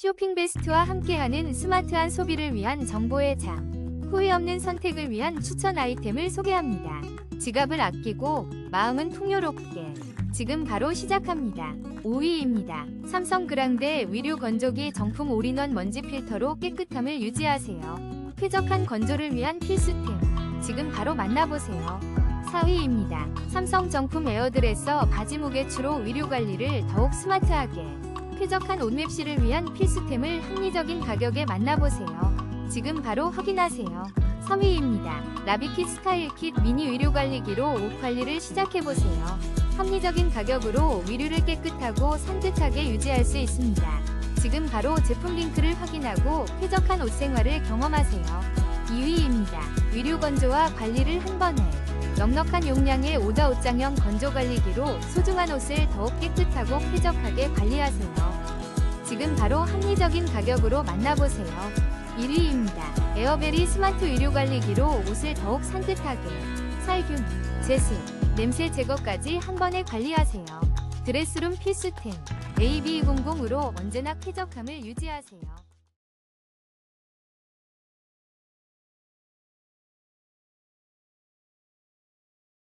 쇼핑 베스트와 함께하는 스마트한 소비를 위한 정보의 장. 후회 없는 선택을 위한 추천 아이템을 소개합니다. 지갑을 아끼고 마음은 풍요롭게. 지금 바로 시작합니다. 5위입니다. 삼성 그랑데 위류 건조기 정품 올인원 먼지 필터로 깨끗함을 유지하세요. 쾌적한 건조를 위한 필수템. 지금 바로 만나보세요. 4위입니다. 삼성 정품 에어드레서 바지 무게추로 위류 관리를 더욱 스마트하게. 쾌적한 옷맵시를 위한 필수템을 합리적인 가격에 만나보세요. 지금 바로 확인하세요. 3위입니다. 라비킷 스타일킷 미니 의류 관리기로 옷 관리를 시작해보세요. 합리적인 가격으로 위류를 깨끗하고 산뜻하게 유지할 수 있습니다. 지금 바로 제품 링크를 확인하고 쾌적한 옷 생활을 경험하세요. 2위입니다. 위류 건조와 관리를 한 번에 넉넉한 용량의 오다 옷장형 건조 관리기로 소중한 옷을 더욱 깨끗하고 쾌적하게 관리하세요. 지금 바로 합리적인 가격으로 만나보세요. 1위입니다. 에어베리 스마트 의류 관리기로 옷을 더욱 산뜻하게 살균, 제습, 냄새 제거까지 한 번에 관리하세요. 드레스룸 필수템 AB20으로 언제나 쾌적함을 유지하세요.